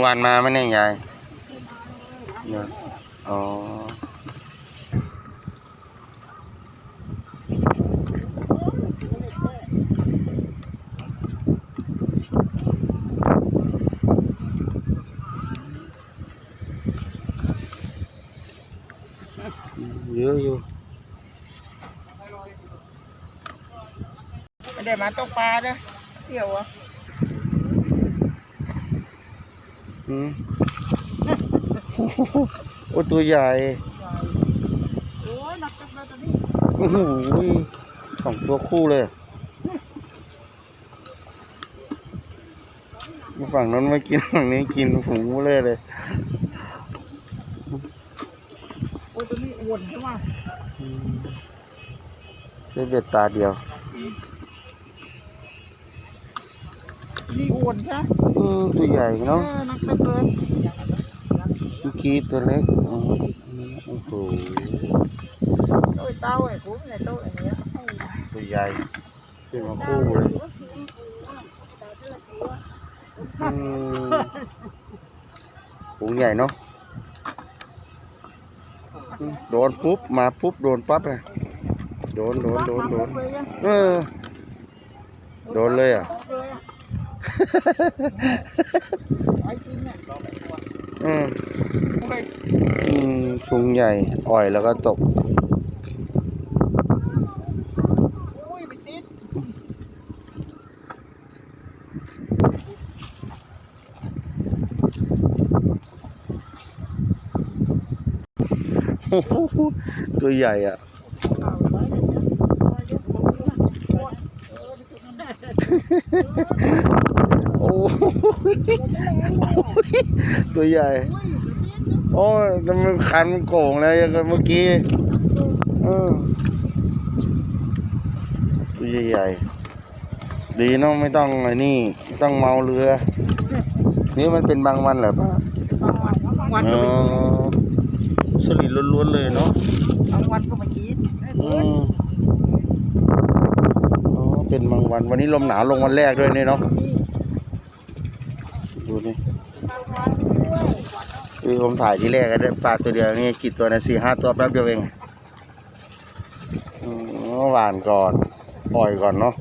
อวานมาไหมเนี่ยายเนี่ยอ๋อเยอะอยู่ไม่ได้มาตกปลาเด้อเที่ยวอะ อืมโอ้ตัวใหญ่โอ้ยหนักจังเลยตัวนี้โอ้โหสองตัวคู่เลยฝั่งนั้นไม่กินฝั่งนี้กินฝูงเลยเลยโอ้ยตัวนี้อ้วนใช่ไหมใช้เบ็ดตาเดียว ตัวนี้อ้วนใช่อืมตัวใหญ่เอเนาะอหนักจังเลยเมื่อกี้ตัวเล็กอ๋อโอ้โหโอ้ยเต้าไอ้คุ้มไอ้โต้ไอ้เนี้ยตัวใหญ่ขึ้นมาคู่เลยอืมฝูงใหญ่เนาะอืมโดนปุ๊บมาปุ๊บโดนปั๊บเลยโดนโดนโดนโดนเลยอะเออโดนเลยอะเลยอะ ไอ้จริงเนี่ยอืมอืมชุงใหญ่ อ่อยแล้วก็ตกโอ้โหตัวใหญ่อะ ตัวใหญ่อุ้ยไปติดนะโอ้ยแต่มันคันโก่งเลยยังกับเมื่อกี้เออตัวใหญ่ๆดีเนาะไม่ต้องไอ้นี่ไม่ต้องเมาเรือ นี่มันเป็นบางวันเหรอป้าบางวันบางวันอ๋ก็อไปกินสลิดล้วนๆเลยเนาะบางวันก็มากินไอ้อืเพื่อนมอ๋อเป็นบางวันวันนี้ลมหนาวลงวันแรกด้วยนี่เนาะ ดูนี่คือผมถ่ายที่แรกก็ได้ปลาตัวเดียวนี่กี่ตัวนะสี่ห้าตัวแป๊บเดียวเองหวานก่อนอ่อยก่อนเนาะ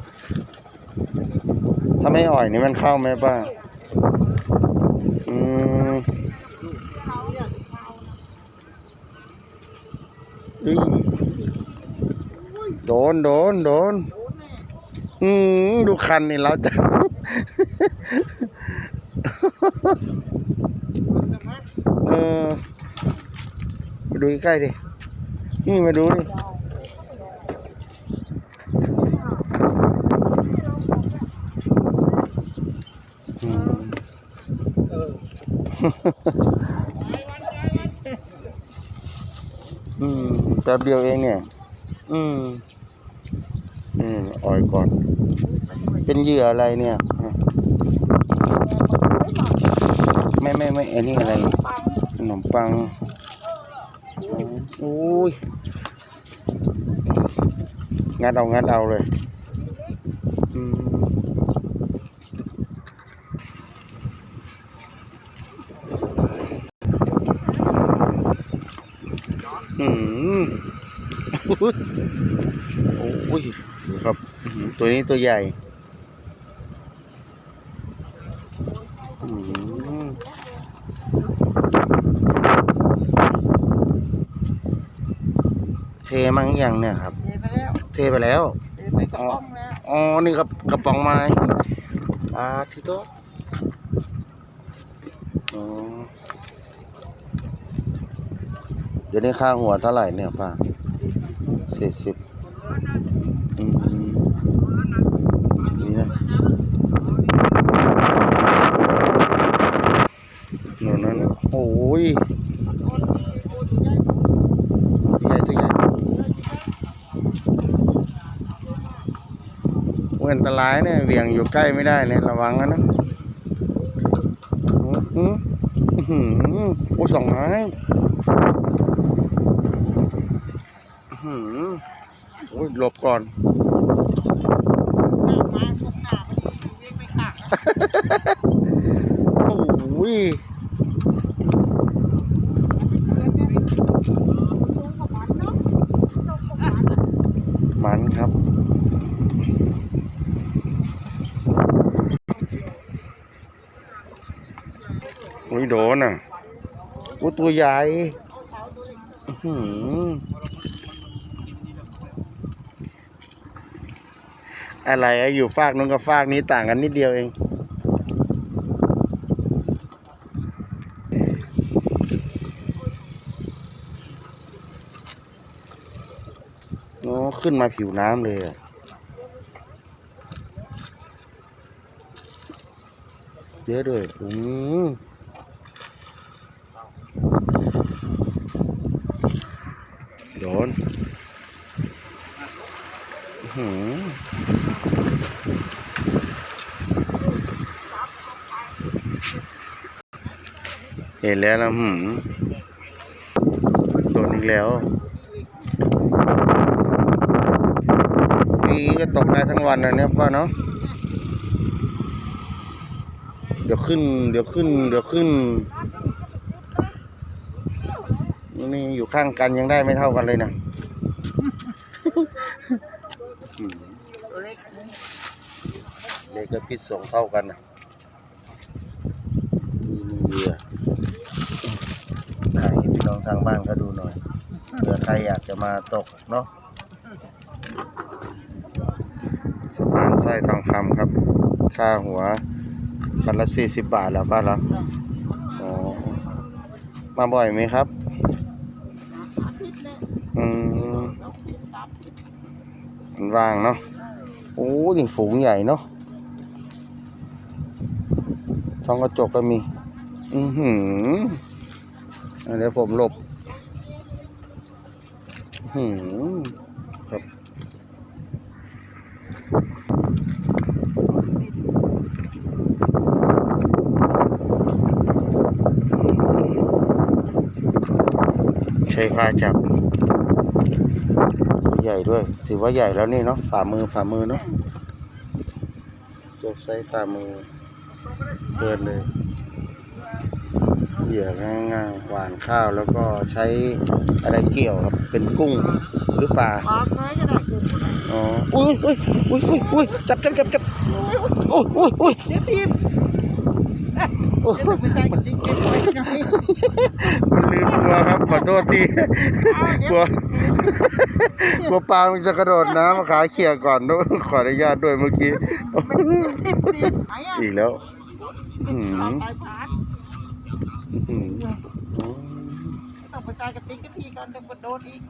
ถ้าไม่อ่อยนี่มันเข้าไหมป้าอืมโดนโดนโดนอืมดูคันนี่เราจะ เออมาดู ใกล้ๆดิ นี่มาดูดิอืมอืมแป๊บเดียวเองเนี่ย อืมอืมอ่อยก่อน เป็นเหยื่ออะไรเนี่ย ไม่ไม่ไม่อันนี้อะไรขนมปัง อ้ยงัดเอางัดเอาเลยอืมอืมโอ้ยโอ้ยครับ ตัวนี้ตัวใหญ่อืม เท มั้งยังเนี่ยครับ เทไปแล้วเทไปแล้วเทไปกระป๋องแล้วอ๋อนี่ครับกระป๋องไม้อาทิโตะอ๋อเดี๋ยวนี้ค่าหัวเท่าไหร่เนี่ยป้าสี่สิบอืมนี่นะโน่นนั่นน่ะโอ้ยใหญ่ตัวใหญ่โอ้ยอันตรายเนี่ยเหวี่ยงอยู่ใกล้ไม่ได้เนี่ยระวังนะนะอื้อหืออื้อหือโอ้ยสองไม้อื้อหือโอ้ยหลบก่อนหน้ามาตรงหน้าพอดีวิ่งไปขากโอ้ย โดนอะโอ้ตัวใหญ่อื้อหืออะไรอะอยู่ฟากนู้นกับฟากนี้ต่างกันนิดเดียวเองโอ้ขึ้นมาผิวน้ำเลยอะเยอะด้วยอืมโดนอื้อหือเห็นแล้วนะหืมโดนอีกแล้วนี่ก็ตกได้ทั้งวันนะเนี่ยป้าเนาะเดี๋ยวขึ้น เดี๋ยวขึ้น เดี๋ยวขึ้น นี่อยู่ข้างกันยังได้ไม่เท่ากันเลยนะอืมตัวเล็กนี่เล็กกับพิษสองเท่ากันนะมีเหยื่อถ่ายให้พี่น้อง ทางบ้านก็ดูหน่อยเผื่อใครอยากจะมาตกเนาะสะพานไส้ทองคำครับ ค่าหัวคันละสี่สิบบาทแล้วป้าแล้วอ๋อมาบ่อยไหมครับอืมมันว่างเนาะโอ้ยฝูงใหญ่เนาะท้องกระจกก็มี อือหือ เดี๋ยวผมหลบหือครับใช้ผ้าจับ ใหญ่ด้วย ถือว่าใหญ่แล้วนี่เนาะฝ่ามือฝ่ามือเนาะจบไซส์ฝ่ามือเดินเลย เหยื่อง่ายๆหวานข้าวแล้วก็ใช้อะไรเกี่ยวครับ เป็นกุ้งหรือปลาปลาเคยก็ได้กุ้งก็ได้อ๋ออุ้ยอุ้ยอุ้ยอุ้ยอุ้ยจับจับจับจับอุ้ยอุ้ยอุ้ยเดี๋ยวทีมโอ้ยเดี๋ยวไม่ใช่จริงๆเลยนะมันลืมตัวครับขอโทษทีกลัวกลัวปลามันจะกระโดดน้ำมาขาเขี่ยก่อนด้วยขออนุญาตด้วยเมื่อกี้ทีมทีมไหนอะอีกแล้วอืม ต้องไปใช้กระติกกระทีก่อนเดี๋ยวมันโดนอีก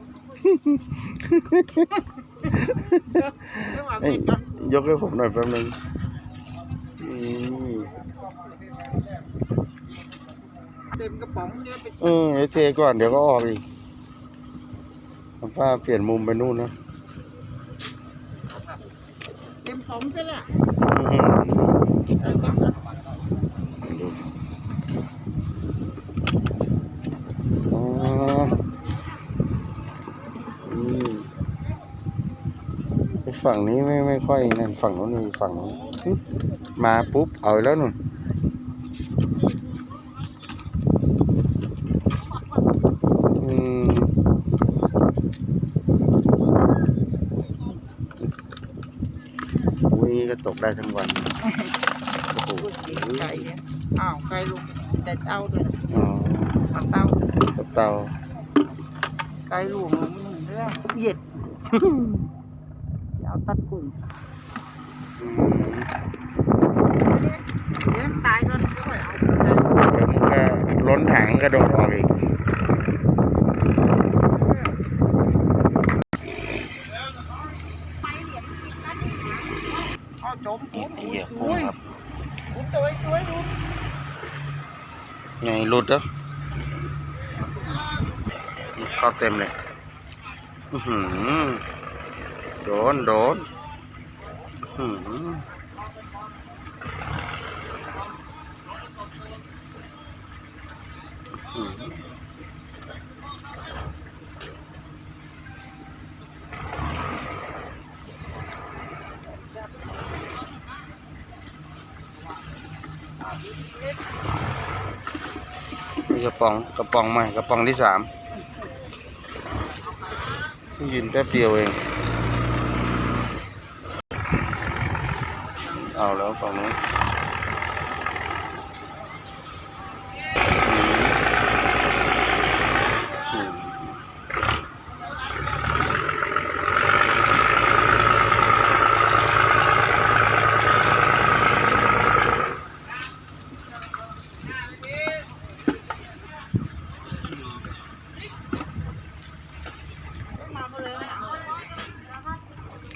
เรื่องว่าเอ้ยปิดก่อนยกให้ผมหน่อยแป๊บนึงอืมเต็มกระป๋องเดี๋ยเออเดี๋ยวเทก่อนเดี๋ยวก็ออกอีกป้าเปลี่ยนมุมไปนู่นนะเต็มผมใช่ไหมอืม เออเต็มแล้ว อ๋ออืมไอ้ ฝั่งนี้ไม่ไม่ค่อยนั่นฝั่งนู้นมีฝั่งนู้นหึมาปุ๊บเอาอีกแล้วนู่นอืมอุ้ยก็ตกได้ทั้งวันโอ้โหไก่เนี่ยอ้าวไก่ลูกแต่เต้าด้วยนะอ๋อเอาเต้ากับเตาไก่ลูกมันเรื่องเหย็ดเดี๋ยว เอาตัดกุ่นอืมเดี๋ยวตายก่อนค่อยเอาเดี๋ยวมันก็ล้นถังกระโดดออกอีกเอาจมนี่เหยื่อกุ้งครับกุ้งตัวตัวดู ไงหลุดเหรอเข้าเต็มเลย อื้อหือ โดนโดนอื้อหืออื้อหือนี่กระป๋องกระป๋องใหม่กระป๋องที่สามยืนแป๊บเดียวเอง เอาแล้วฝั่งนู้น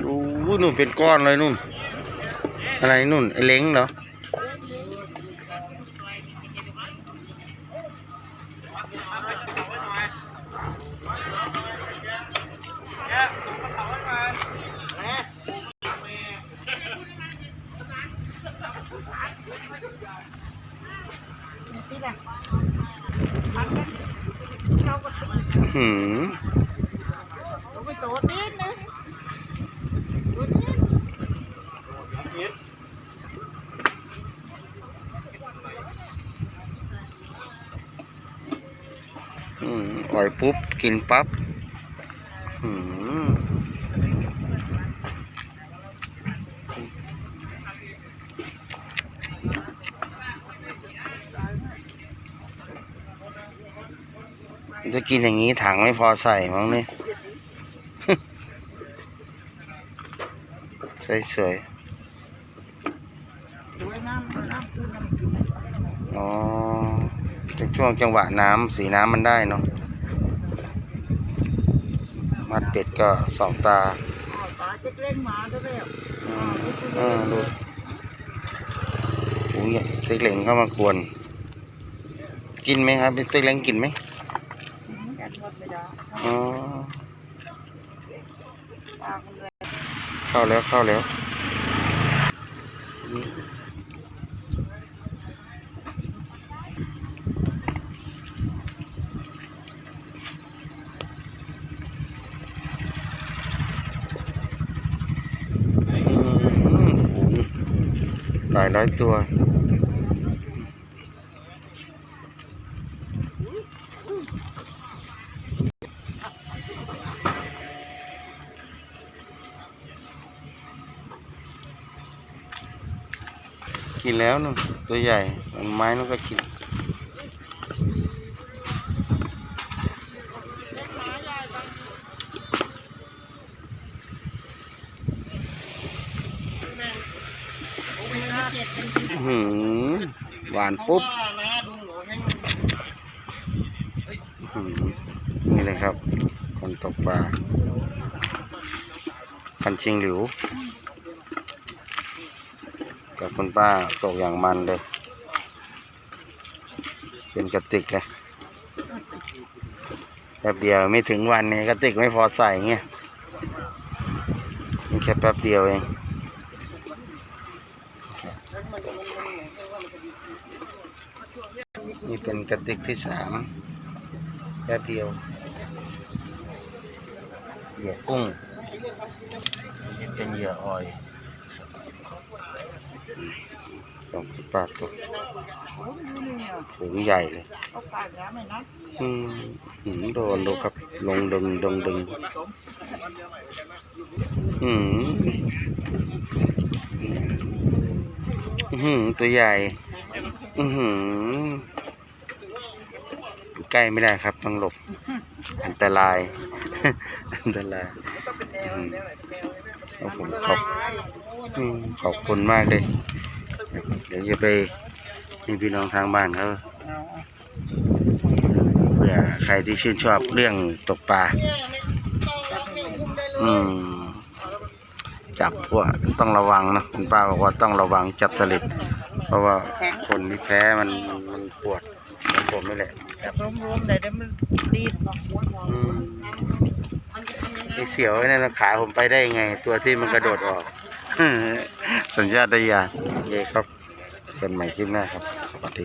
โอ้ยนุ่มเป็นก้อนเลยนุ่ม อะไรนู่นไอเล้งเหรอที่ไหนพันนเราก็หืมนิดนึงโตนิด อืมอ่อยปุ๊บ กินปั๊บหืมจะกินอย่างนี้ถังไม่พอใส่มั้งเนี่ย สวยน้ำน้ำคูน้ำกิน ๆอ๋อ ช่วงจังหวะน้ำสีน้ำมันได้เนาะมัดเป็ดก็สองตาอ๋อตาเจ๊กเล่นมาด้วยแล้วอืมอ่าดูโอ้ยติ๊กเหล่งเข้ามากวนกินไหมครับติ๊กเหล่งกินไหมกันหมดไม่ได้อ๋อปากมันเลยเข้าแล้วเข้าแล้ว หลายร้อยตัว กินแล้วนู่นตัวใหญ่มันไม้นู่นก็กิน หือหวานปุ๊บนี่เลยครับ คนตกปลาพันชิงหลิวกับคุณป้าตกอย่างมันเลย เป็นกระติกเลยแป๊บเดียวไม่ถึงวันนี่ยกระติกไม่พอใส่เงี้ยมันแค่แป๊บเดียวเอง นี่เป็นกระติกที่สามแป๊บเดียวเหยื่อกุ้งนี่เป็นเหยื่อออยของคุณป้าตกโอ้ยนี่เนี่ยฝูงใหญ่เลยเขาปากน้ำไหมนะอืมหืมโดนดูครับ ลงดึงดึงดึงอืมอื้อหือตัวใหญ่ อือหื อยู่ใกล้ไม่ได้ครับ ต้องหลบ อันตราย อันตรายอืมครับผมขอบอืมขอบคุณมากเลย เดี๋ยวจะไปให้พี่น้องทางบ้านเขาเอาเพื่อใครที่ชื่นชอบเรื่องตกปลาจับไม่ไหวอืม จับพวกต้องระวังนะคุณป้าบอกว่าต้องระวังจับสลิดเพราะว่าคนที่แพ้มันมันมันปวดเหมือนผมนี่แหละ จับรวมๆได้เดี๋ยวมันดีดอืมไอเสียวไอ้นั่นนขาผมไปได้ยังไง ตัวที่มันกระโดดออก สัญญาณได้ยานโอเคครับกันใหม่คลิปหน้าครับ สวัสดี